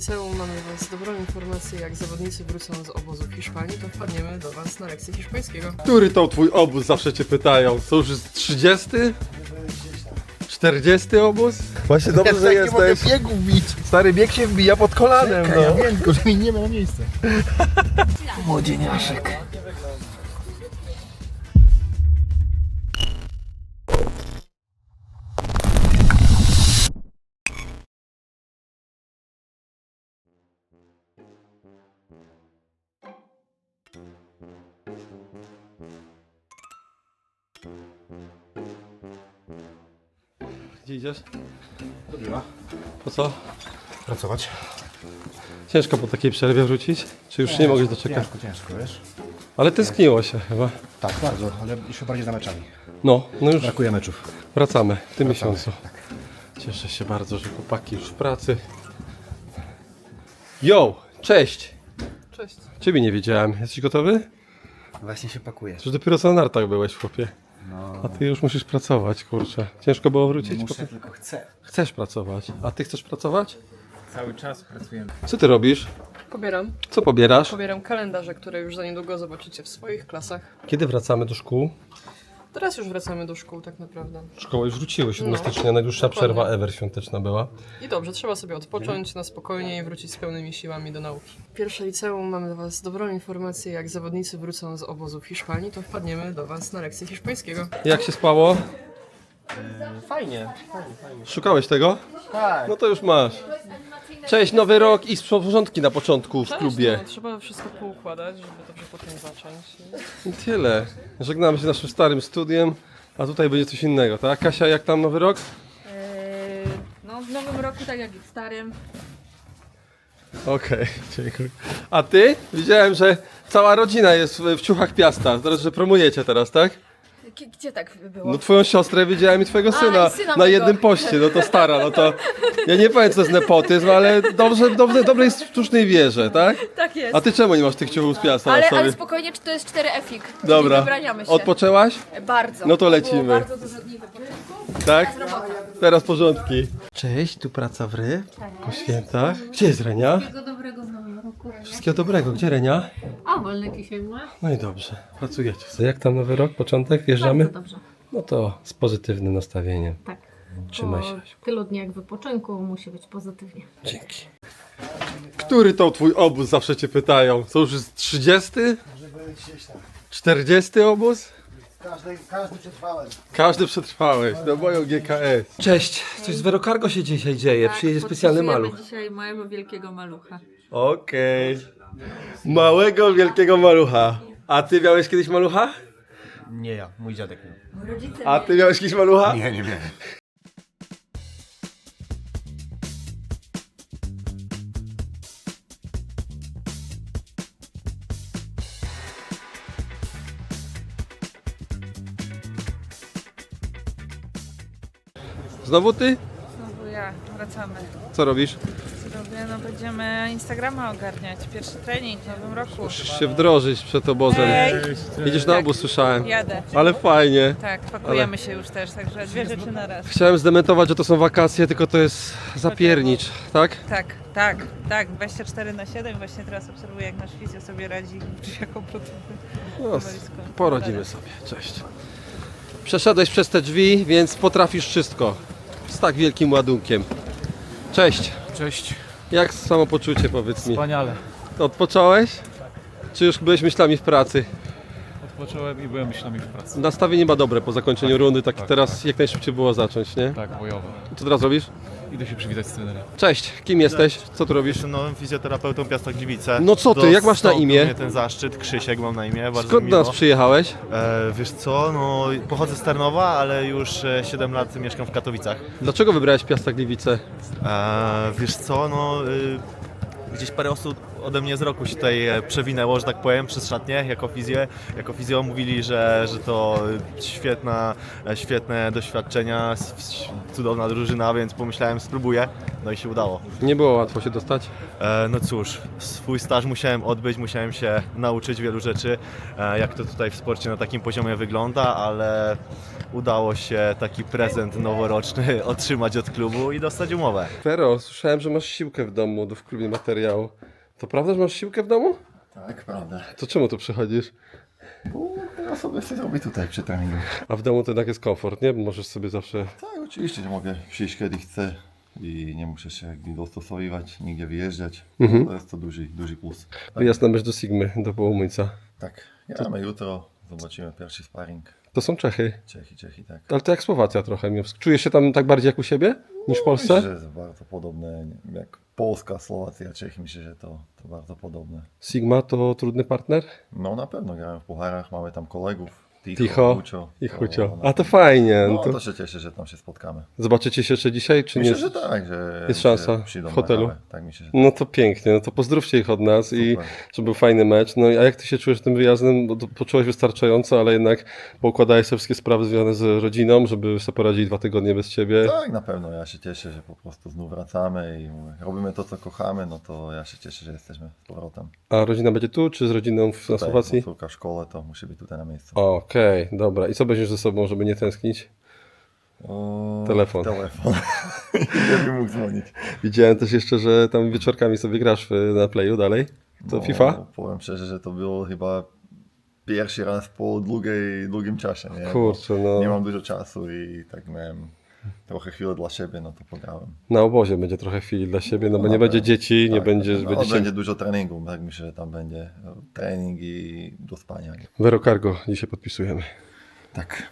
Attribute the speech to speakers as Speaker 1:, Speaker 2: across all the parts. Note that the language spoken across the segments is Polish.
Speaker 1: liceum mamy Was dobrą informację, jak zawodnicy wrócą z obozu w Hiszpanii, to wpadniemy do Was na lekcję hiszpańskiego.
Speaker 2: Który to twój obóz zawsze cię pytają? To już jest 30? 40 obóz? Właśnie dobrze, że jesteś.
Speaker 3: biegu wbić.
Speaker 2: Stary bieg się wbija pod kolanem,
Speaker 3: Ja
Speaker 2: no.
Speaker 3: wiem, tylko że mi nie ma na miejsce. Młodzieniaszek.
Speaker 2: Gdzie idziesz?
Speaker 3: Robiła.
Speaker 2: Po co?
Speaker 3: Pracować?
Speaker 2: Ciężko po takiej przerwie wrócić? Czy już nie mogłeś doczekać?
Speaker 3: Ciężko, ciężko, wiesz?
Speaker 2: Ale tęskniło się chyba.
Speaker 3: Tak, bardzo, ale jeszcze bardziej za meczami.
Speaker 2: No, no już
Speaker 3: Brakuje meczów.
Speaker 2: wracamy w tym
Speaker 3: Wracamy,
Speaker 2: miesiącu. Cieszę się bardzo, że chłopaki już w pracy. Yo, cześć!
Speaker 1: Cześć.
Speaker 2: Ciebie nie wiedziałem. Jesteś gotowy?
Speaker 3: Właśnie się pakujesz.
Speaker 2: Przecież dopiero co na nartach byłeś, chłopie.
Speaker 3: No,
Speaker 2: A ty już musisz pracować, kurczę. Ciężko było wrócić?
Speaker 3: muszę, tylko chcę.
Speaker 2: Chcesz pracować. A ty chcesz pracować?
Speaker 4: Cały czas pracujemy.
Speaker 2: Co ty robisz?
Speaker 1: Pobieram.
Speaker 2: Co pobierasz?
Speaker 1: Pobieram kalendarze, które już za niedługo zobaczycie w swoich klasach.
Speaker 2: Kiedy wracamy do szkół?
Speaker 1: Teraz już wracamy do szkół tak naprawdę.
Speaker 2: Szkoły już wróciły 7
Speaker 1: No,
Speaker 2: stycznia, najdłuższa
Speaker 1: dokładnie.
Speaker 2: przerwa ever świąteczna była.
Speaker 1: I dobrze, trzeba sobie odpocząć na spokojnie i wrócić z pełnymi siłami do nauki. Pierwsze liceum mamy dla Was dobrą informację, jak zawodnicy wrócą z obozu w Hiszpanii, to wpadniemy do Was na lekcję hiszpańskiego.
Speaker 2: Jak się spało?
Speaker 4: Fajnie, fajnie, fajnie.
Speaker 2: Szukałeś tego?
Speaker 4: Tak.
Speaker 2: No to już masz. Cześć, nowy rok i porządki na początku w
Speaker 1: Cześć,
Speaker 2: klubie.
Speaker 1: No, trzeba wszystko poukładać, żeby dobrze potem zacząć.
Speaker 2: I tyle. Żegnamy się z naszym starym studiem, a tutaj będzie coś innego, tak? Kasia, jak tam nowy rok?
Speaker 5: Eee, No w nowym roku tak jak i w starym.
Speaker 2: Okej, dziękuję. A ty? Widziałem, że cała rodzina jest w, w ciuchach Piasta. Teraz, że promujecie teraz, tak?
Speaker 5: G- Gdzie tak było?
Speaker 2: No twoją siostrę widziałem i twojego syna,
Speaker 5: i syna
Speaker 2: na
Speaker 5: mojego.
Speaker 2: jednym poście, no to stara, no to ja nie powiem co to jest nepotyzm, ale dobrze, dobrze, dobrej sztucznej wierze, tak?
Speaker 5: Tak jest.
Speaker 2: A ty czemu nie masz tych ciuchów z Piasta
Speaker 5: ale,
Speaker 2: na sobie?
Speaker 5: ale spokojnie, czy to jest 4 efik?
Speaker 2: Dobra,
Speaker 5: wybraniamy się.
Speaker 2: odpoczęłaś?
Speaker 5: Bardzo.
Speaker 2: No to lecimy.
Speaker 5: Było bardzo dużo dni wypoczynku.
Speaker 2: Tak? Teraz porządki. Cześć, tu praca w ry po świętach. Gdzie jest Renia?
Speaker 6: Wszystkiego dobrego w nowym roku.
Speaker 2: Wszystkiego dobrego, gdzie Renia?
Speaker 6: A, wolny dzisiaj ma?
Speaker 2: No i dobrze, pracujecie. Co, Jak tam nowy rok, początek, wjeżdżamy?
Speaker 6: Bardzo dobrze.
Speaker 2: No to z pozytywnym nastawieniem.
Speaker 6: Tak.
Speaker 2: Trzymaj
Speaker 6: Po
Speaker 2: się.
Speaker 6: tylu dniach wypoczynku musi być pozytywnie.
Speaker 2: Dzięki. Który to twój obóz zawsze cię pytają? Co już jest 30?
Speaker 3: Żeby gdzieś tam.
Speaker 2: 40 obóz?
Speaker 3: Każdy, każdy przetrwałem.
Speaker 2: Każdy przetrwałeś, do boju GKS. Cześć, coś z Verocargo się dzisiaj dzieje, przyjedzie specjalny maluch.
Speaker 5: dzisiaj małego wielkiego malucha.
Speaker 2: Okej. Małego, wielkiego malucha. A ty miałeś kiedyś malucha?
Speaker 4: Nie ja, mój dziadek miał.
Speaker 2: A ty miałeś kiedyś malucha?
Speaker 3: Nie, nie wiem.
Speaker 2: Znowu ty?
Speaker 7: Znowu ja, wracamy.
Speaker 2: Co robisz?
Speaker 7: No będziemy Instagrama ogarniać. Pierwszy trening w nowym roku.
Speaker 2: Musisz się wdrożyć przed obozem.
Speaker 7: Ej,
Speaker 2: Idziesz na obóz, słyszałem.
Speaker 7: jadę.
Speaker 2: Ale fajnie.
Speaker 7: Tak, pakujemy się już też, także dwie rzeczy na raz.
Speaker 2: Chciałem zdementować, że to są wakacje, tylko to jest zapiernicz, tak?
Speaker 7: Tak, tak, tak, 24 na 7. Właśnie teraz obserwuję, jak nasz fizjo sobie radzi w drzwiach obrotowych.
Speaker 2: No, poradzimy sobie. Cześć. Przeszedłeś przez te drzwi, więc potrafisz wszystko. Z tak wielkim ładunkiem. Cześć.
Speaker 4: Cześć.
Speaker 2: Jak samopoczucie, powiedz mi?
Speaker 4: Wspaniale.
Speaker 2: Odpocząłeś? Czy już byłeś myślami w pracy?
Speaker 4: Odpocząłem i byłem myślami w pracy.
Speaker 2: Nastawienie ma dobre po zakończeniu rundy, tak,
Speaker 4: tak,
Speaker 2: teraz jak najszybciej było zacząć, nie?
Speaker 4: Tak, bojowe.
Speaker 2: Co teraz robisz?
Speaker 4: Idę się przywitać z trenerem.
Speaker 2: Cześć, kim jesteś? Co tu robisz?
Speaker 8: Jestem nowym fizjoterapeutą Piasta Gliwice.
Speaker 2: No co ty, jak masz na imię?
Speaker 8: mnie ten zaszczyt, Krzysiek mam na imię, bardzo
Speaker 2: Skąd do
Speaker 8: miło.
Speaker 2: nas przyjechałeś?
Speaker 8: E, wiesz co, no pochodzę z Tarnowa, ale już e, 7 lat mieszkam w Katowicach.
Speaker 2: Dlaczego wybrałeś Piasta Gliwice?
Speaker 8: E, wiesz co, no y, gdzieś parę osób ode mnie z roku się tutaj e, przewinęło, że tak powiem, przez szatnię jako fizję. Jako fizjo mówili, że, że to świetna, e, świetne doświadczenia, cudowna drużyna, więc pomyślałem spróbuję, no i się udało.
Speaker 2: Nie było łatwo się dostać.
Speaker 8: E, No cóż, swój staż musiałem odbyć, musiałem się nauczyć wielu rzeczy, e, jak to tutaj w sporcie na takim poziomie wygląda, ale udało się taki prezent noworoczny otrzymać od klubu i dostać umowę.
Speaker 2: Fero, słyszałem, że masz siłkę w domu do wklubie materiału. To prawda, że masz siłkę w domu?
Speaker 9: Tak, prawda.
Speaker 2: To czemu tu przychodzisz?
Speaker 9: Bo ja sobie chcę zrobić tutaj przy treningu.
Speaker 2: A w domu to jednak jest komfort, nie? Bo możesz sobie zawsze...
Speaker 9: Tak, oczywiście, że mogę przyjść kiedy chcę i nie muszę się jakby dostosowywać, nigdzie wyjeżdżać.
Speaker 2: Mhm.
Speaker 9: To jest to duży, duży plus.
Speaker 2: Wyjazd na mecz do Sigmy, do Połomójca.
Speaker 9: Tak, gramy jutro, zobaczymy pierwszy sparring.
Speaker 2: To są Czechy.
Speaker 9: Czechy, Czechy, tak.
Speaker 2: Ale to jak Słowacja trochę. mimo wszystko. Czujesz się tam tak bardziej jak u siebie niż w Polsce?
Speaker 9: Myślę, że jest bardzo podobne, nie wiem, jak Polska, Słowacja, Czechy, myślę, że to, to bardzo podobne.
Speaker 2: Sigma to trudny partner?
Speaker 9: No na pewno gramy w pucharach, mamy tam kolegów. Ticho,
Speaker 2: Ticho
Speaker 9: Hucio,
Speaker 2: i Hucio.
Speaker 9: na
Speaker 2: A to fajnie.
Speaker 9: No
Speaker 2: No to...
Speaker 9: to się cieszę, że tam się spotkamy.
Speaker 2: Zobaczycie się jeszcze dzisiaj, czy
Speaker 9: Myślę,
Speaker 2: nie?
Speaker 9: że tak, że
Speaker 2: Jest szansa w
Speaker 9: na
Speaker 2: hotelu.
Speaker 9: kawę. Tak myślę, że
Speaker 2: No to pięknie, no to pozdrówcie ich od nas i
Speaker 9: Super.
Speaker 2: żeby był fajny mecz. No i a jak ty się czujesz tym wyjazdem? Bo poczułeś wystarczająco, ale jednak poukładałeś sobie wszystkie sprawy związane z rodziną, żeby sobie poradzili dwa tygodnie bez ciebie.
Speaker 9: Tak, na pewno. Ja się cieszę, że po prostu znów wracamy i robimy to, co kochamy, no to ja się cieszę, że jesteśmy z powrotem.
Speaker 2: A rodzina będzie tu, czy z rodziną w, na
Speaker 9: Tutaj,
Speaker 2: Słowacji?
Speaker 9: bo Córka w szkole to musi być tutaj na miejscu.
Speaker 2: Okej, dobra. I co będziesz ze sobą, żeby nie tęsknić?
Speaker 9: O,
Speaker 2: Telefon.
Speaker 9: Telefon. Żeby mógł dzwonić.
Speaker 2: Widziałem też jeszcze, że tam wieczorkami sobie grasz na playu dalej. To
Speaker 9: No,
Speaker 2: FIFA?
Speaker 9: Powiem szczerze, że to było chyba pierwszy raz po długiej, długim czasie. Nie?
Speaker 2: Kurczę, no.
Speaker 9: nie mam dużo czasu i tak miałem trochę chwilę dla siebie, no to pograłem.
Speaker 2: Na obozie będzie trochę chwili dla siebie, no bo
Speaker 9: No
Speaker 2: nie będzie
Speaker 9: pewno.
Speaker 2: dzieci, nie
Speaker 9: Tak,
Speaker 2: będzie...
Speaker 9: no,
Speaker 2: będzie się...
Speaker 9: będzie dużo treningu, tak myślę, że tam będzie trening i do spania.
Speaker 2: Vero Cargo dzisiaj podpisujemy.
Speaker 9: Tak.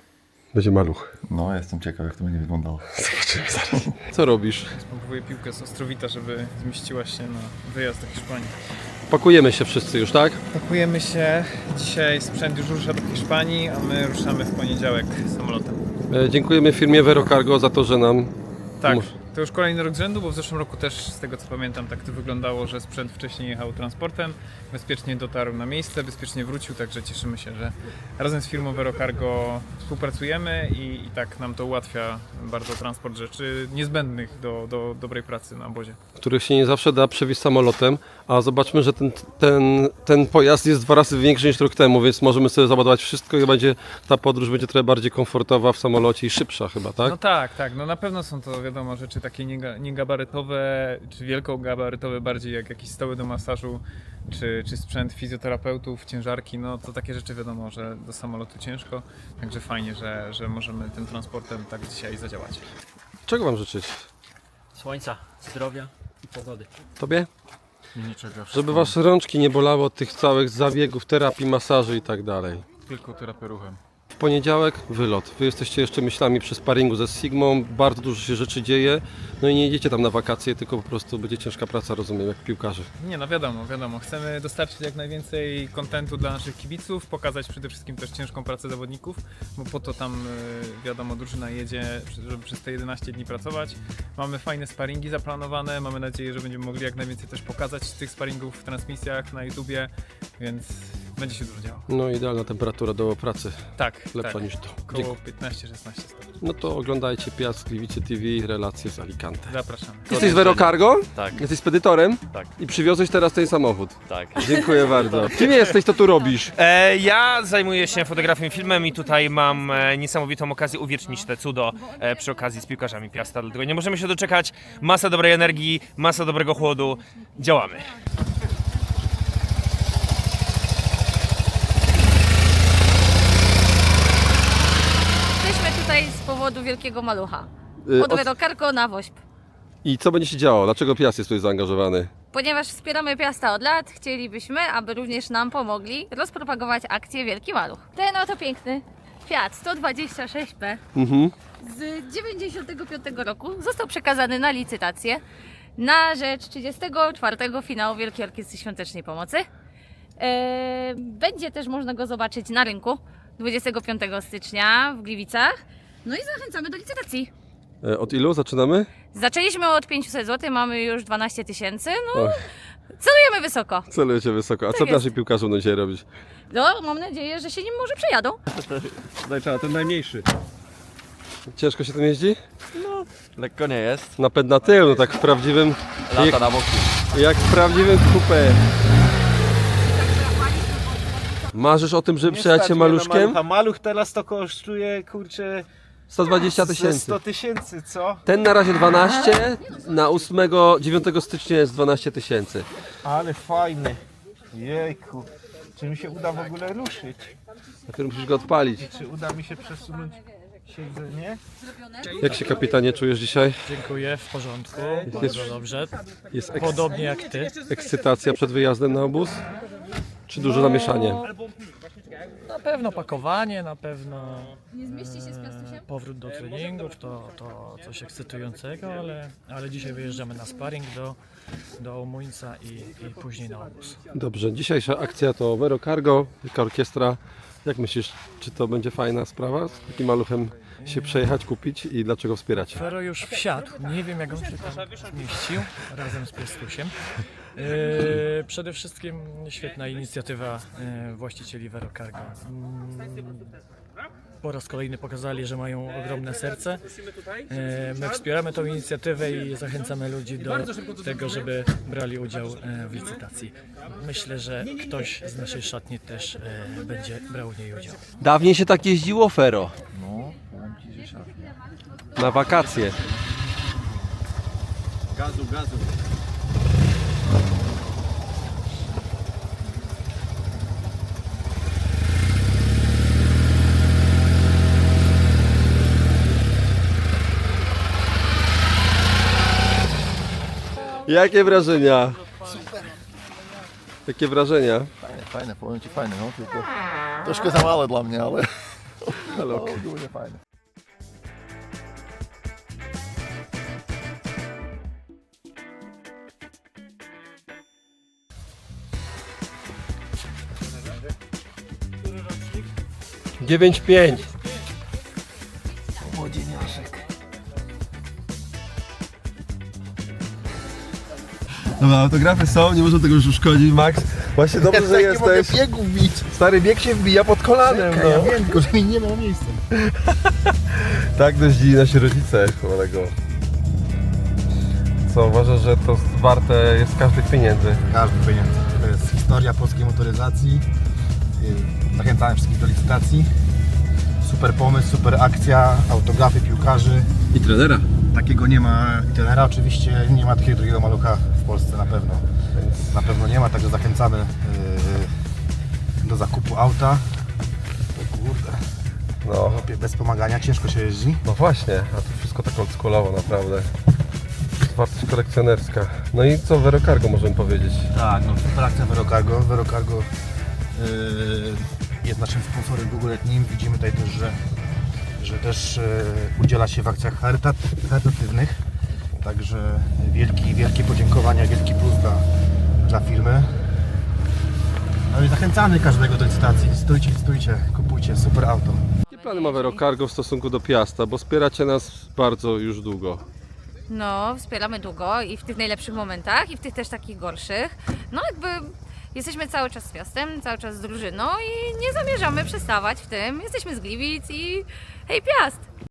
Speaker 2: Będzie maluch.
Speaker 9: No, jestem ciekaw, jak to będzie wyglądało.
Speaker 2: Zobaczymy zaraz. Co robisz?
Speaker 4: Pompowuję piłkę z Ostrowita, żeby zmieściła się na wyjazd do Hiszpanii.
Speaker 2: Pakujemy się wszyscy już, tak?
Speaker 4: Pakujemy się. Dzisiaj sprzęt już rusza do Hiszpanii, a my ruszamy w poniedziałek samolotem.
Speaker 2: E, Dziękujemy firmie Vero Cargo za to, że nam...
Speaker 4: Tak. To już kolejny rok z rzędu, bo w zeszłym roku też, z tego co pamiętam, tak to wyglądało, że sprzęt wcześniej jechał transportem, bezpiecznie dotarł na miejsce, bezpiecznie wrócił, także cieszymy się, że razem z firmą Verocargo współpracujemy i, i tak nam to ułatwia bardzo transport rzeczy niezbędnych do, do dobrej pracy na obozie.
Speaker 2: których się nie zawsze da przewieźć samolotem, a zobaczmy, że ten, ten, ten pojazd jest dwa razy większy niż rok temu, więc możemy sobie załadować wszystko i będzie ta podróż będzie trochę bardziej komfortowa w samolocie i szybsza chyba, tak?
Speaker 4: No tak, tak, no na pewno są to wiadomo rzeczy takie niega- niegabarytowe, czy wielkogabarytowe bardziej jak jakieś stoły do masażu, czy, czy sprzęt fizjoterapeutów, ciężarki, no to takie rzeczy wiadomo, że do samolotu ciężko, także fajnie, że, że możemy tym transportem tak dzisiaj zadziałać.
Speaker 2: Czego wam życzyć?
Speaker 10: Słońca, zdrowia i pogody.
Speaker 2: Tobie?
Speaker 4: Niczego,
Speaker 2: Żeby wasze rączki nie bolały od tych całych zabiegów, terapii, masaży i tak dalej.
Speaker 4: tylko teraperuchem.
Speaker 2: W poniedziałek wylot. Wy jesteście jeszcze myślami przy sparingu ze Sigmą, bardzo dużo się rzeczy dzieje, no i nie jedziecie tam na wakacje, tylko po prostu będzie ciężka praca, rozumiem, jak piłkarzy.
Speaker 4: Nie no wiadomo, wiadomo, chcemy dostarczyć jak najwięcej kontentu dla naszych kibiców, pokazać przede wszystkim też ciężką pracę zawodników, bo po to tam y, wiadomo drużyna jedzie, żeby przez te 11 dni pracować. Mamy fajne sparingi zaplanowane, mamy nadzieję, że będziemy mogli jak najwięcej też pokazać tych sparingów w transmisjach na YouTubie, więc będzie się dużo działo.
Speaker 2: No idealna temperatura do pracy,
Speaker 4: Tak,
Speaker 2: lepsza
Speaker 4: tak.
Speaker 2: niż to.
Speaker 4: Około 15-16 stopni.
Speaker 2: No to oglądajcie Piast, Gliwice TV, relacje z Alicante.
Speaker 4: Zapraszamy.
Speaker 2: Jesteś z Vero Cargo?
Speaker 10: Tak,
Speaker 2: Jesteś spedytorem?
Speaker 10: Tak.
Speaker 2: I przywiozłeś teraz ten samochód.
Speaker 10: tak.
Speaker 2: Dziękuję bardzo. Kim jesteś, co tu robisz?
Speaker 10: E, ja zajmuję się fotografią i filmem i tutaj mam e, niesamowitą okazję uwiecznić te cudo e, przy okazji z piłkarzami Piasta, dlatego nie możemy się doczekać. Masa dobrej energii, masa dobrego chłodu. Działamy.
Speaker 5: Jesteśmy tutaj z powodu wielkiego malucha.
Speaker 2: Y,
Speaker 5: Od
Speaker 2: o-
Speaker 5: Verocargo na Wośp.
Speaker 2: I co będzie się działo? Dlaczego Piast jest tutaj zaangażowany?
Speaker 5: Ponieważ wspieramy Piasta od lat, chcielibyśmy, aby również nam pomogli rozpropagować akcję Wielki Maluch. Ten oto piękny Fiat 126P
Speaker 2: Mhm.
Speaker 5: z 95 roku został przekazany na licytację na rzecz 34 finału Wielkiej Orkiestry Świątecznej Pomocy. Eee, Będzie też można go zobaczyć na rynku 25 stycznia w Gliwicach. No i zachęcamy do licytacji.
Speaker 2: E, Od ilu zaczynamy?
Speaker 5: Zaczęliśmy od 500 zł, mamy już 12 tysięcy. No,
Speaker 2: Och.
Speaker 5: Celujemy wysoko.
Speaker 2: Celujecie wysoko. A co
Speaker 5: Tak jest.
Speaker 2: nasi piłkarze będą dzisiaj robić?
Speaker 5: No, mam nadzieję, że się nim może przejadą.
Speaker 2: Daj trzeba, ten najmniejszy. Ciężko się tym jeździ?
Speaker 8: Lekko nie jest.
Speaker 2: Napęd na tył, no tak w prawdziwym... jak,
Speaker 8: na boki.
Speaker 2: jak w prawdziwym kupę. Marzysz o tym, żeby przejechać się maluszkiem?
Speaker 3: A maluch teraz to kosztuje, kurczę,
Speaker 2: 120
Speaker 3: ze
Speaker 2: tysięcy.
Speaker 3: 100 tysięcy, co?
Speaker 2: Ten na razie 12, na 8, 9 stycznia jest 12 tysięcy.
Speaker 3: Ale fajny. Jejku. Czy mi się uda w ogóle ruszyć?
Speaker 2: Dopiero musisz go odpalić.
Speaker 3: Czy uda mi się przesunąć siedzenie?
Speaker 2: Jak się kapitanie czujesz dzisiaj?
Speaker 11: Dziękuję, w porządku,
Speaker 2: Jest-
Speaker 11: bardzo dobrze.
Speaker 2: Jest eks-
Speaker 11: Podobnie jak ty.
Speaker 2: ekscytacja przed wyjazdem na obóz? Czy duże zamieszanie?
Speaker 11: Na pewno pakowanie, na pewno
Speaker 5: Nie zmieści się z piastusiem?
Speaker 11: e, powrót do treningów, to, to coś ekscytującego, ale, ale dzisiaj wyjeżdżamy na sparring do, do Omuńca i, i później na obóz.
Speaker 2: Dobrze, dzisiejsza akcja to Vero Cargo, wielka orkiestra. Jak myślisz, czy to będzie fajna sprawa? Z takim maluchem się przejechać, kupić i dlaczego wspierać?
Speaker 11: Fero już wsiadł, nie wiem jak on się tam zmieścił razem z Piastusiem. E, przede wszystkim świetna inicjatywa e, właścicieli Vero Cargo. Mm, Po raz kolejny pokazali, że mają ogromne serce. E, My wspieramy tą inicjatywę i zachęcamy ludzi do tego, żeby brali udział e, w licytacji. Myślę, że ktoś z naszej szatni też e, będzie brał w niej udział.
Speaker 2: Dawniej się tak jeździło Fero.
Speaker 9: No, powiem ci, że.
Speaker 2: Na wakacje.
Speaker 8: Gazu, gazu.
Speaker 2: Jakie wrażenia? Jakie wrażenia?
Speaker 9: Fajne, fajne, powiem ci fajne, no tylko troszkę za małe dla mnie, ale, ale ogólnie fajne.
Speaker 2: Dziewięć pięć. Dobra, autografy są, nie można tego już uszkodzić, Max. Właśnie dobrze, że jesteś.
Speaker 3: biegu wbić.
Speaker 2: Stary bieg się wbija pod kolanem,
Speaker 3: Ja
Speaker 2: no.
Speaker 3: wiem, tylko że mi nie ma miejsca.
Speaker 2: Tak doździli nasi rodzice, kolego. Co, uważasz, że to warte jest każdych pieniędzy?
Speaker 3: Każdy pieniądze. To jest historia polskiej motoryzacji. Yy, Zachęcamy wszystkich do licytacji. Super pomysł, super akcja, autografy piłkarzy.
Speaker 2: I trenera.
Speaker 3: Takiego nie ma i trenera oczywiście, nie ma takiego drugiego malucha Polsce na pewno. Więc na pewno nie ma, także zachęcamy yy, do zakupu auta. O kurde,
Speaker 2: No,
Speaker 3: bez pomagania ciężko się jeździ.
Speaker 2: no właśnie, a to wszystko tak oldschoolowo naprawdę. Wartość kolekcjonerska. No i co, Vero Cargo możemy powiedzieć?
Speaker 3: Tak, no akcja Verocargo. Verocargo yy, jest naszym sponsorem długoletnim. Widzimy tutaj też, że, że też yy, udziela się w akcjach charytat, charytatywnych. Także wielki, wielkie podziękowania, wielki plus dla, dla firmy. No i zachęcamy każdego do licytacji. Stójcie, stójcie, kupujcie super auto.
Speaker 2: Jakie plany ma Vero Cargo w stosunku do Piasta? Bo wspieracie nas bardzo już długo.
Speaker 5: No, wspieramy długo i w tych najlepszych momentach, i w tych też takich gorszych. No, jakby jesteśmy cały czas z miastem, cały czas z drużyną i nie zamierzamy przestawać w tym. Jesteśmy z Gliwic i hej Piast!